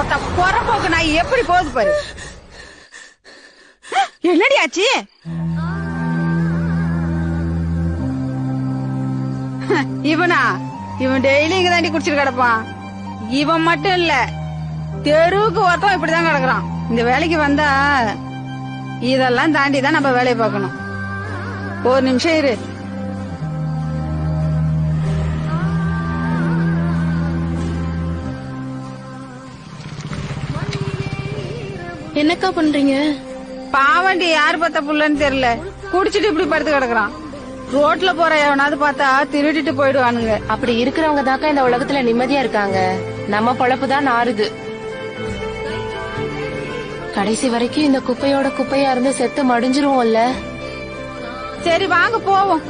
ஒத்த போக்கு நாய் எப்படி போகுது பாரு? என்னடி ஆச்சு? இவனா? இவன் டெய்லி இங்க தாண்டி குடிச்சிட்டு கிடப்பான். இவன் மட்டும் இல்ல தெருவுக்கு ஒருத்தன் இப்படிதான் கிடக்குறான். இந்த வேலைக்கு வந்தா இதெல்லாம் தாண்டி தான் நம்ம வேலையை பார்க்கணும். ஒரு நிமிஷம் இரு. என்னக்கா பண்றீங்க? பாவண்டி யார் பார்த்த புள்ளன்னு தெரியல. குடிச்சிட்டு இப்படி படுத்து கிடக்குறான். ரோட்ல போற எவனாவது பார்த்தா திருடிட்டு போயிடுவானுங்க. அப்படி இருக்கிறவங்க தாக்கா இந்த உலகத்துல நிம்மதியா இருக்காங்க. நம்ம பொழப்பு தான் நாறுது. கடைசி வரைக்கும் இந்த குப்பையோட குப்பையா இருந்து செத்து மடிஞ்சிருவோம்ல. சரி வாங்க போவோம்.